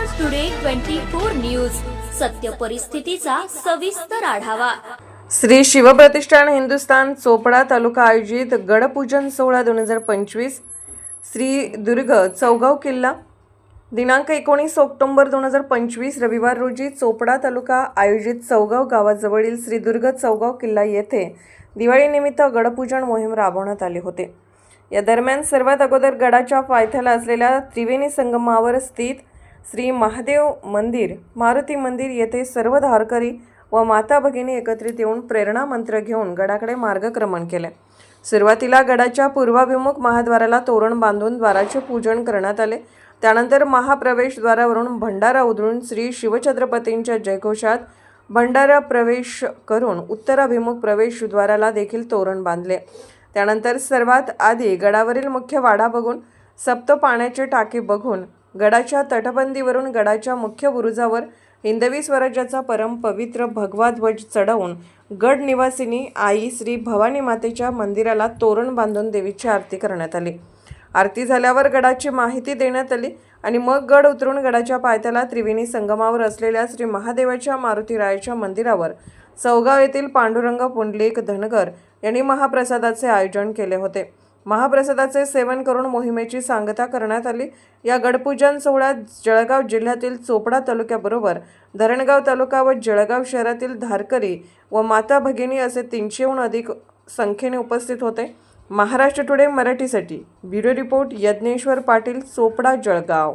Maharashtra today twenty four news सत्य परिस्थितीचा सविस्तर आढावा. श्री शिवप्रतिष्ठान हिंदुस्थान चोपडा तालुका आयोजित गडपूजन सोहळा दोन हजार पंचवीस श्री दुर्ग चौगाव किल्ला. दिनांक एकोणीस ऑक्टोंबर दोन हजार पंचवीस रविवार रोजी चोपडा तालुका आयोजित चौगाव गावाजवळील श्री दुर्ग चौगाव किल्ला येथे दिवाळीनिमित्त गडपूजन मोहीम राबवण्यात आली होते. या दरम्यान सर्वात अगोदर गडाच्या पायथ्याला असलेल्या त्रिवेणी संगमावर स्थित श्री महादेव मंदिर मारुती मंदिर येथे सर्व धारकरी व माता भगिनी एकत्रित येऊन प्रेरणा मंत्र घेऊन गडाकडे मार्गक्रमण केले. सुरुवातीला गडाच्या पूर्वाभिमुख महाद्वाराला तोरण बांधून द्वाराचे पूजन करण्यात आले. त्यानंतर महाप्रवेशद्वारावरून भंडारा उधळून श्री शिवछत्रपतींच्या जयघोषात भंडारा प्रवेश करून उत्तराभिमुख प्रवेशद्वाराला देखील तोरण बांधले. त्यानंतर सर्वात आधी गडावरील मुख्य वाडा बघून सप्त पाण्याचे टाके बघून गडाच्या तटबंदीवरून गडाच्या मुख्य बुरुजावर हिंदवी स्वराज्याचा परम पवित्र भगवा ध्वज चढवून गड निवासिनी आई श्री भवानी मातेच्या मंदिराला तोरण बांधून देवीची आरती करण्यात आली. आरती झाल्यावर गडाची माहिती देण्यात आली आणि मग गड उतरून गडाच्या पायथ्याला त्रिवेणी संगमावर असलेल्या श्री महादेवाच्या मारुतीरायाच्या मंदिरावर चौगाव येथील पांडुरंग पुंडलिक धनगर यांनी महाप्रसादाचे आयोजन केले होते. महाप्रसादाचे सेवन करून मोहिमेची सांगता करण्यात आली. या गडपूजन सोहळ्यात जळगाव जिल्ह्यातील चोपडा तालुक्याबरोबर धरणगाव तालुका व जळगाव शहरातील धारकरी व माता भगिनी असे तीनशेहून अधिक संख्येने उपस्थित होते. महाराष्ट्र टुडे मराठीसाठी ब्युरो रिपोर्ट यज्ञेश्वर पाटील चोपडा जळगाव.